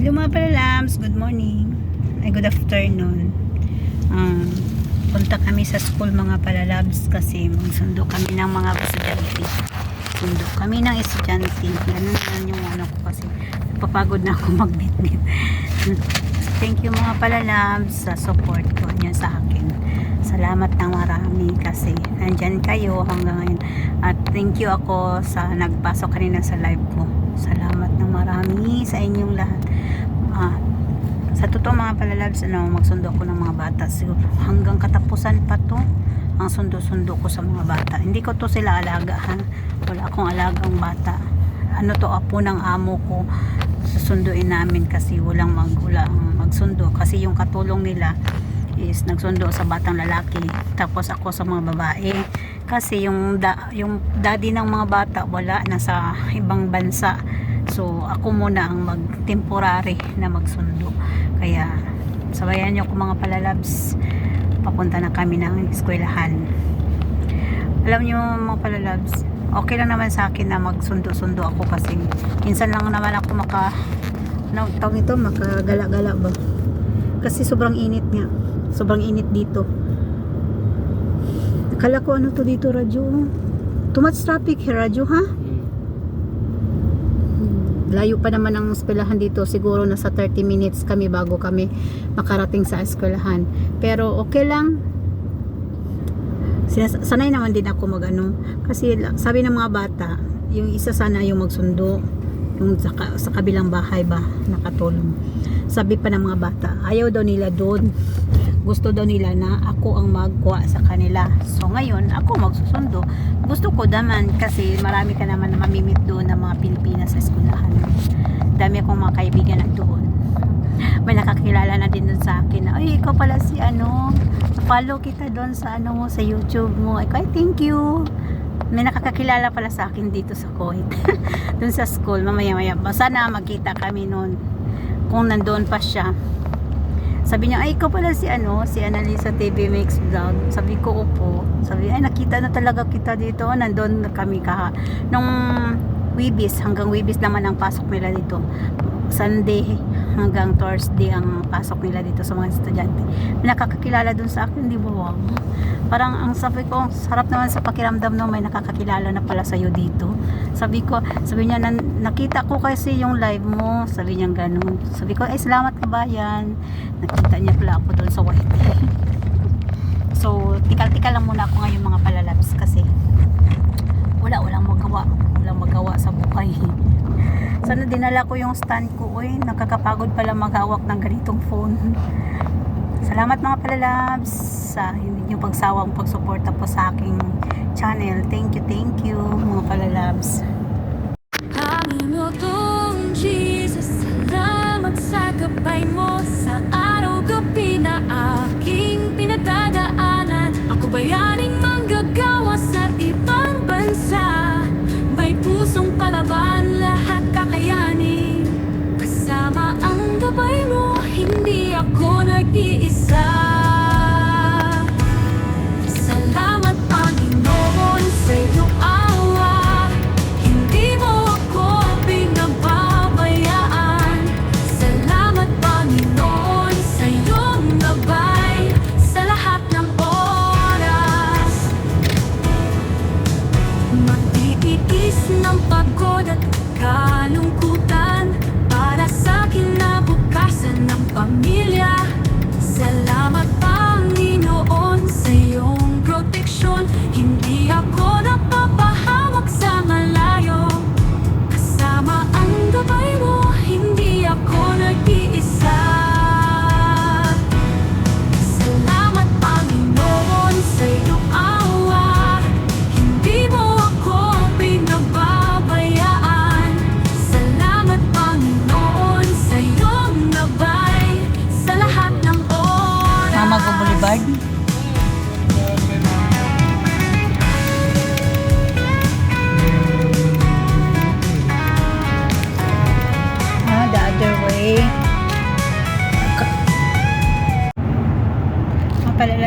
Hello mga palalams, good morning. Ay, good afternoon. Um, punta kami sa school mga palalabs kasi magsundo kami ng mga estudyante. Sundo kami ng estudyante. Ganun yan yung ano ko kasi napapagod na ako magbitbit. Thank you mga palalabs sa support ko niyo sa akin. Salamat ng marami kasi nandyan kayo hanggang ngayon. At thank you ako sa nagpasok kanina sa live ko. Salamat ng marami sa inyong lahat. Ah, sa totoo mga palalabs, ano, magsundo ko ng mga bata. Siguro hanggang katapusan pa to ang sundo-sundo ko sa mga bata. Hindi ko to sila alaga. Wala akong alagang bata. Ano to apo ng amo ko susunduin namin kasi walang magulang magsundo kasi yung katulong nila is nagsundo sa batang lalaki tapos ako sa mga babae kasi yung da, yung daddy ng mga bata wala nasa ibang bansa. So ako muna ang mag temporary na magsundo. Kaya sabayan niyo ko mga palalabs. Papunta na kami ng eskwelahan. Alam niyo mga palalabs okay lang naman sa akin na magsundo-sundo ako kasi minsan lang naman ako maka ano tawag ito makagala-gala ba? Kasi sobrang init nga. Sobrang init dito akala ko ano to dito radyo too much traffic here radyo ha? Layo pa naman ang eskwelahan dito. Siguro nasa 30 minutes kami bago kami makarating sa eskwelahan. Pero okay lang. Sinas- sanay naman din ako mag kasi sabi ng mga bata yung isa sana yung magsundo yung sa, ka- sa kabilang bahay ba nakatulong? Sabi pa ng mga bata ayaw daw nila doon. Gusto daw nila na ako ang magkuha sa kanila. So ngayon ako magsusundo. Gusto ko naman kasi marami ka naman na mamimit doon ng mga Pilipinas sa eskwelahan. Dami akong mga kaibigan na doon. May nakakilala na din doon sa akin na, ay ikaw pala si ano follow kita doon sa ano mo sa YouTube mo. Ay thank you may nakakakilala pala sa akin dito sa Kuwait. Doon sa school mamaya maya sana magkita kami noon kung nandoon pa siya. Sabi niya ay ikaw pala si ano si Annalisa TV Mix Vlog. Sabi ko upo sabi ay nakita na talaga kita dito. Nandoon na kami kaha nung Wibis hanggang Wibis naman ang pasok nila dito. Sunday hanggang Thursday ang pasok nila dito sa mga estudyante. May nakakakilala dun sa akin, di ba? Wow. Parang ang sabi ko, sarap naman sa pakiramdam no, may nakakakilala na pala sa'yo dito. Sabi ko, sabi niya, "Nan- nakita ko kasi yung live mo. Sabi niya ganun. Sabi ko, ay salamat kabayan. Nakita niya pala ako dun sa white. so, tikal-tikal lang muna ako ngayon mga palalabs kasi wala, walang magawa. Walang magawa sa buhay. Sana dinala ko yung stand ko. Uy, nakakapagod pala maghawak ng ganitong phone. Salamat mga palalabs sa hindi nyo pagsawang pagsuporta po sa aking channel. Thank you, thank you mga palalabs. Panginoong Jesus, salamat sa gabay mo Sa araw-gabi ng pagod at kalungkutan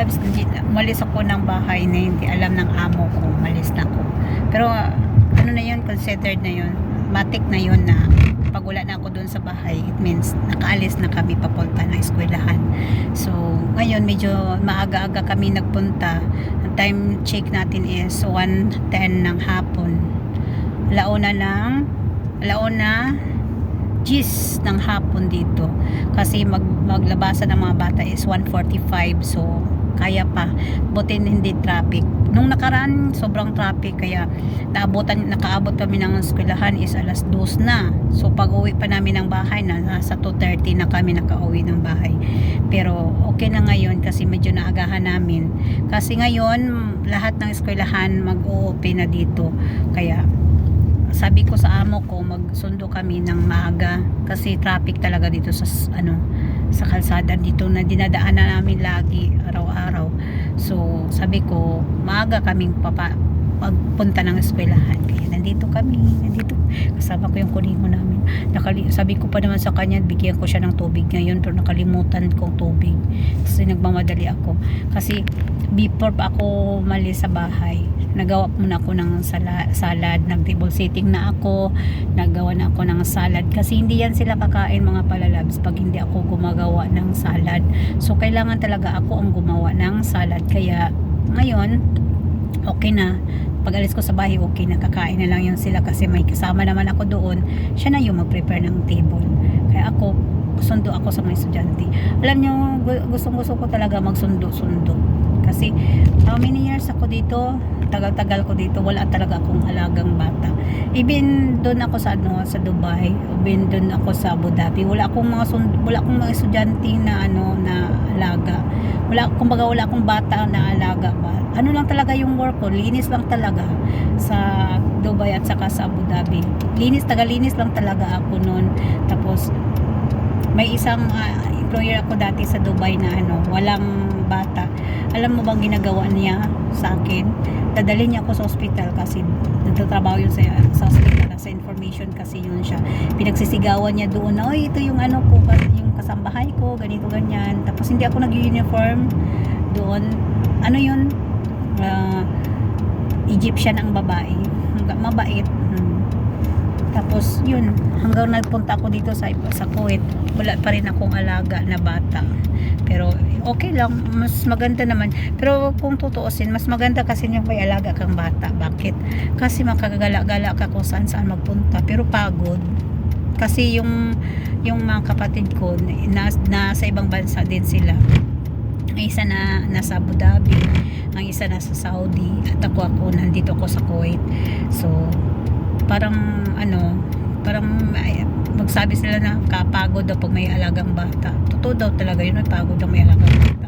Hindi- umalis ako ng bahay na hindi alam ng amo ko. Umalis na ako. Pero ano na yun, considered na yun. matik na yon na pag wala na ako doon sa bahay, it means nakaalis na kami papunta ng eskwelahan. So, ngayon medyo maaga-aga kami nagpunta. Ang time check natin is 1.10 ng hapon. Launa ng launa gis ng hapon dito kasi mag, maglabasan ng mga bata is 1.45 so kaya pa. Butin hindi traffic. Nung nakaraan sobrang traffic kaya naabutan nakaabot kami ng eskwelahan is alas 2 na. So pag uwi pa namin ng bahay na nasa 2.30 na kami nakauwi ng bahay. Pero okay na ngayon kasi medyo naagahan namin. Kasi ngayon lahat ng eskwelahan mag-o-open na dito. Kaya sabi ko sa amo ko magsundo kami ng maaga kasi traffic talaga dito sa ano sa kalsada dito na dinadaanan namin lagi araw-araw. So sabi ko maaga kaming papa pagpunta ng eskwelahan. Kaya nandito kami nandito. Kasama ko yung kuligo namin. Nakali sabi ko pa naman sa kanya bigyan ko siya ng tubig ngayon pero nakalimutan kong tubig. Kasi nagmamadali ako. Kasi before pa ako mali sa bahay nagawa muna ako ng sala, salad. Nag table sitting na ako. Naggawa na ako ng salad. Kasi hindi yan sila kakain mga palalabs pag hindi ako gumagawa ng salad. So kailangan talaga ako ang gumawa ng salad. Kaya ngayon okay na. Pag alis ko sa bahay okay na. Kakain na lang yun sila kasi may kasama naman ako doon. Siya na yung mag-prepare ng table. Kaya ako sundo ako sa mga estudyante. Alam nyo gustong gusto ko talaga magsundo-sundo. Kasi how many years ako dito tagal-tagal ko dito wala talaga akong alagang bata. Even doon ako sa ano sa Dubai even doon ako sa Abu Dhabi wala akong mga wala akong mga estudyante na ano na alaga. Wala kumbaga wala akong bata na alaga ba ano lang talaga yung work ko linis lang talaga sa Dubai at saka sa Abu Dhabi. Linis taga linis lang talaga ako noon. Tapos may isang ah, employer ako dati sa Dubai na ano, walang bata. Alam mo bang ginagawa niya sa akin? Dadalhin niya ako sa hospital kasi nagtatrabaho yun sa, sa hospital. Sa information kasi yun siya. Pinagsisigawan niya doon na, ito yung ano ko, yung kasambahay ko, ganito, ganyan. Tapos hindi ako nag-uniform doon. Ano yun? Ah, Egyptian ang babae. Mabait. Tapos yun, hanggang nagpunta ako dito sa sa Kuwait, wala pa rin akong alaga na bata. Pero okay lang, mas maganda naman. Pero kung tutuusin, mas maganda kasi yung may alaga kang bata. Bakit? Kasi makakagala-gala ka kung saan saan magpunta. Pero pagod. Kasi yung yung mga kapatid ko na, nasa ibang bansa din sila. Ang isa na nasa Abu Dhabi, ang isa nasa Saudi, at ako ako nandito ako sa Kuwait. So, parang ano, parang ay, magsabi sila na kapagod daw pag may alagang bata. Totoo daw talaga yun, pagod daw may alagang bata.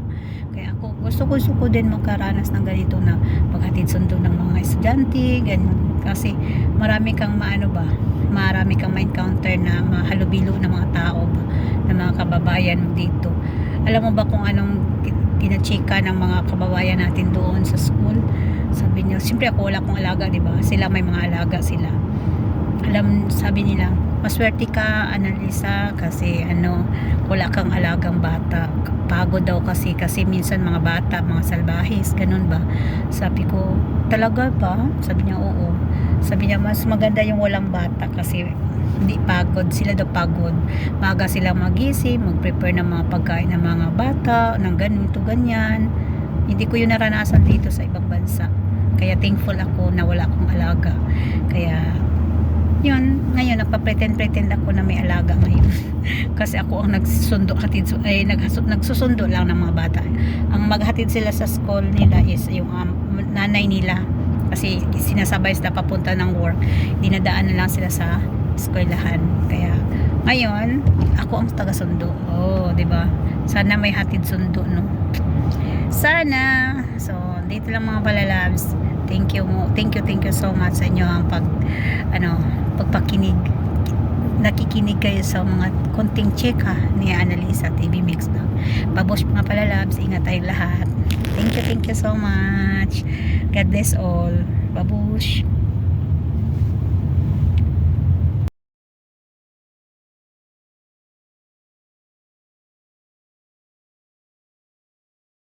Kaya ako, gusto ko, gusto ko din magkaranas ng ganito na maghatid sundo ng mga estudyante, ganyan. Kasi marami kang maano ba, marami kang ma-encounter na mahalubilo ng mga tao ba, ng mga kababayan mo dito. Alam mo ba kung anong kinachika ng mga kababayan natin doon sa school? Sabi niya, siyempre ako wala akong alaga, di ba? Sila may mga alaga sila. Alam, sabi nila, maswerte ka, Annalisa, kasi ano, wala kang alagang bata. Pagod daw kasi, kasi minsan mga bata, mga salbahis, ganun ba? Sabi ko, talaga ba? Sabi niya, oo. Sabi niya, mas maganda yung walang bata kasi hindi pagod, sila daw pagod. Maga sila magising, mag-prepare ng mga pagkain ng mga bata, ng ganito, ganyan. Hindi ko yun naranasan dito sa ibang bansa. Kaya thankful ako na wala akong alaga. Kaya, yun, ngayon, nagpa-pretend-pretend ako na may alaga ngayon. Kasi ako ang nagsusundo, hatid, ay, naghasu- nagsusundo lang ng mga bata. Ang maghatid sila sa school nila is yung um, nanay nila. Kasi sinasabay sila papunta ng work. Dinadaan na lang sila sa eskwelahan. Kaya, ngayon, ako ang taga-sundo. Oh, 'di ba? Sana may hatid sundo, no? Sana. So, dito lang mga palalabs. Thank you mo. Thank you, thank you so much sa inyo ang pag ano, pagpakinig. Nakikinig kayo sa mga konting chika ni Annalisa TV Mix Vlog. Babush mga palalabs, ingat tayong lahat. Thank you, thank you so much. God bless all. Babush.